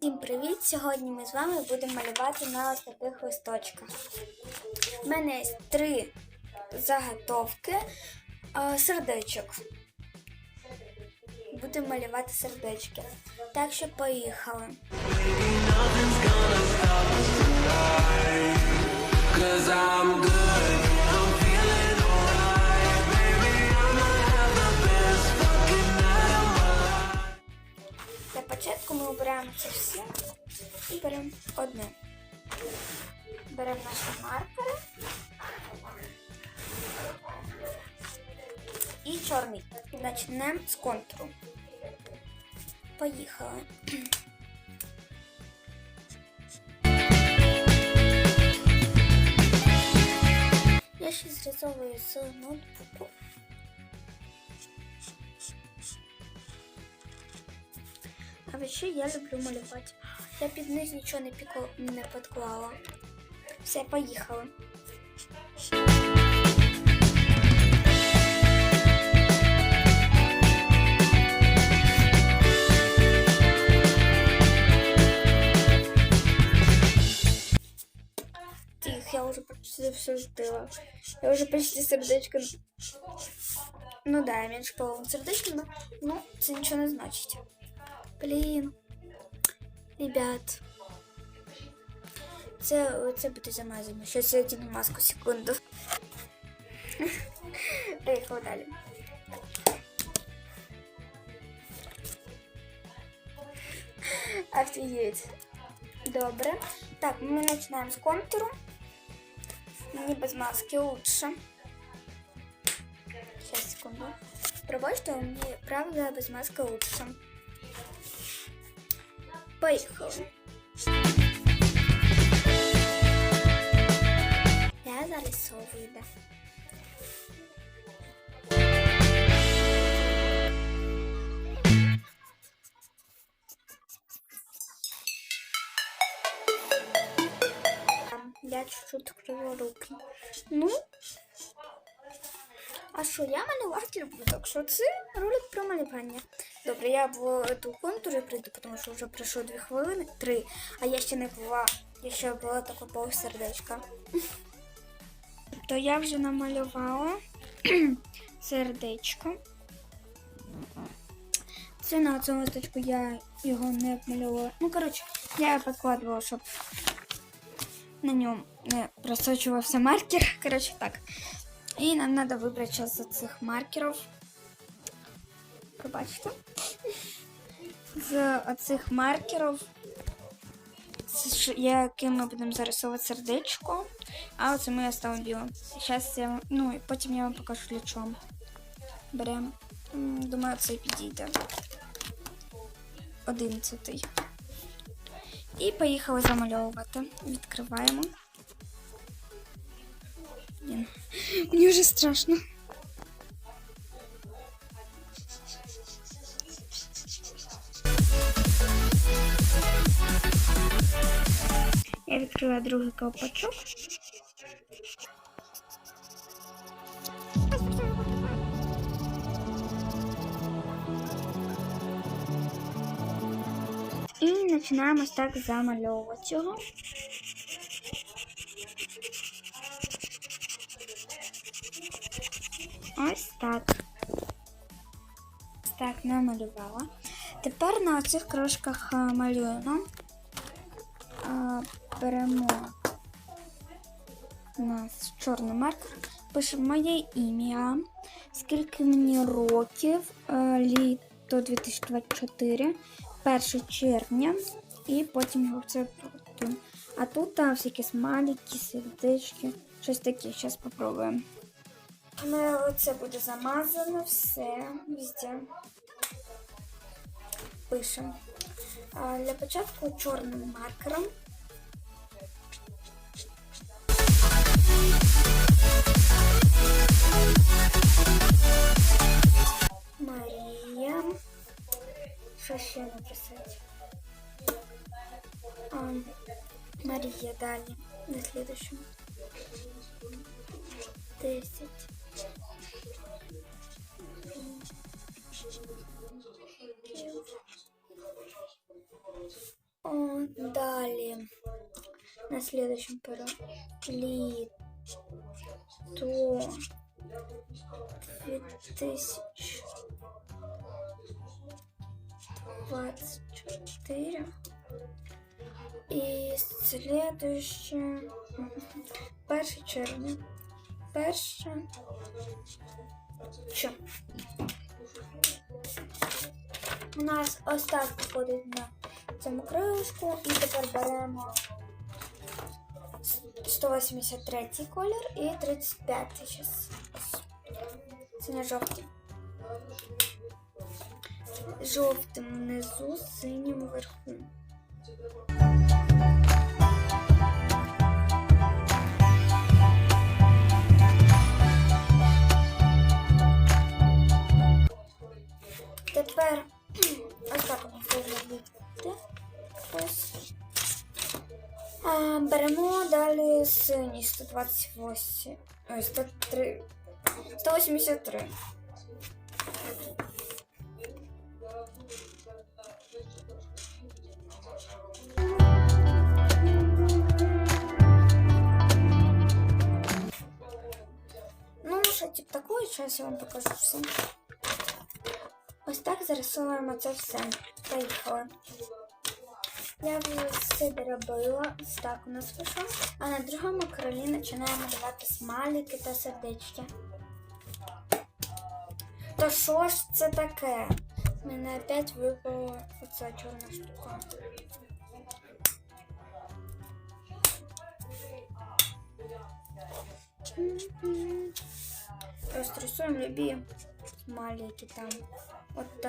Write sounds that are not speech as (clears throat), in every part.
Всім привіт! Сьогодні ми з вами будемо малювати на ось таких листочках. У мене є три заготовки сердечок. Будемо малювати сердечки. Так що поїхали. Чорний. І з контуру. Поїхали. Я ще зрисовую з ноутбуку. А ще я люблю малювати. Я під низ нічого не пікло, не підклала. Все, поїхали. все сделала. Я уже почти сердечко. Ну да, я меньше половины сердечка, но ну, це нічого не значить. Блін. Ребят. Це, це буде замазано. Щас я одягну маску секунду. (laughs) Поїхали далі. Офігеть. Добре. Так, ми починаємо з контуру. Мені без маски лучше. Сейчас, секунду. Пробачте, мені правда без маски лучше. Поїхали. Я зарисовую, да. Чуть-чуть крила. Ну, а що, я малювати люблю, так що це ролик про малювання. Добре, я в ту контурі прийду, тому що вже пройшло 2 хвилини, 3, а я ще не була, я ще була таке полсердечка. То я вже намалювала (clears throat) сердечко. Це на цьому листочку я його не обмалювала. Ну, коротше, я підкладувала, щоб на ньому не просочувався маркер. Коротше, так. І нам треба вибрати час з цих маркерів. Пробачте. З оцих маркерів, яким ми будемо зарисовувати сердечко, а оце ми оставимо білим. Зараз я, ну, і потім я вам покажу для чого. Беремо. Думаю, це підійде. Одинадцятий. І поїхали замальовувати. Відкриваємо. Мені вже страшно. Я відкрила другий ковпачок. І починаємо ось так замальовувати його. Так намалювала. Тепер на оцих крошках малюємо. Беремо у нас чорний маркер, пишемо моє ім'я, скільки мені років, е, літо 2024, 1 червня, і потім його все продуємо. А тут а, всякі смайлики, сердечки, щось таке. Зараз спробуємо. У мене це буде замазано все везде. Пишемо. А, Для початку чорним маркером. Марія. Що ще написати? А, Марія далі. На следующем. Десять. Следующем. Літо. 2024. І следующее. 1 червня. Перше. Що? У нас ось так виходить на цьому крилишку. І тепер беремо 183 колір і 35 зараз. Це не жовтий. Жовтим внизу, синім вверху. А, беремо далі синій 128. Ой, 103. 183. Ну, що тип такої, зараз я вам покажу все. Ось так зарисуємо це все. Поїхали. Я все доробила. Так у нас вийшло. А на другому крилі починаємо малювати смайлики та сердечки. То що ж це таке? У мене опять випала оця чорна штука. Просто рисуємо любі смайлики там. От.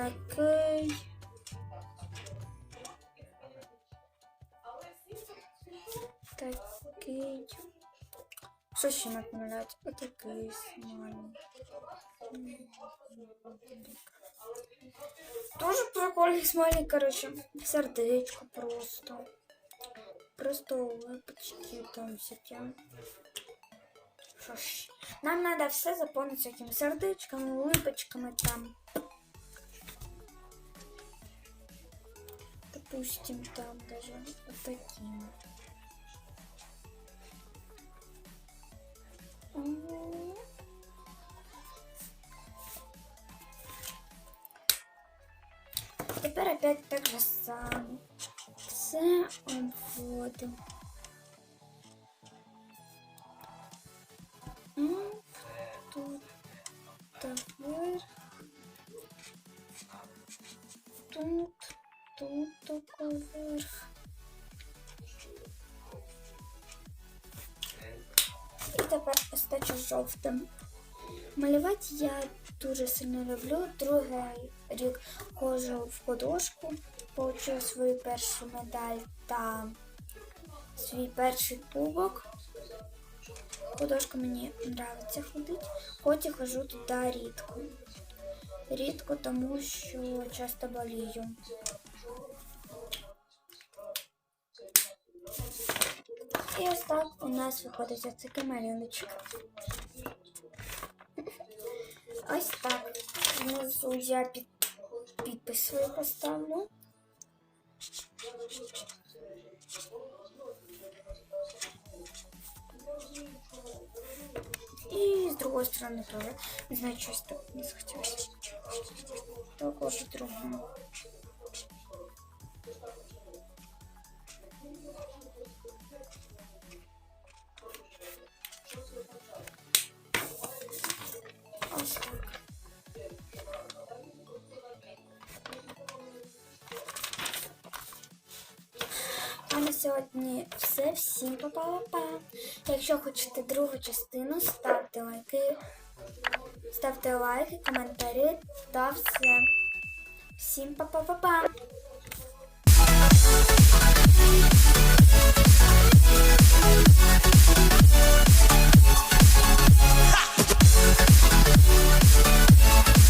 Такий. Що ще напоминати? Отакий смайлик. Тоже прикольний смайлик, короче. Сердечко просто. Просто улыбочки там всякі. Що ж, нам надо все заповнити всякими сердечками, улыбочками там. Допустим, там даже вот такими. сам, все вот, Тут тепер. Тут, тут поверх. І тепер остачу жовтим. Малювати я дуже сильно люблю. Другий рік ходжу в художку, получила свою першу медаль та свій перший кубок. Художка мені подобається ходити, хоч і хожу туди рідко. Рідко, тому що часто болію. І ось так у нас виходить ось такий. Ось так. Внизу я під, підпис свій поставлю. И с другой стороны тоже. Не знаю, что так не захотелось. Також другому. сьогодні все. Всім па-па-па. Якщо хочете другу частину, ставте лайки, ставте лайки, коментарі та все. Всім па-па-па-па.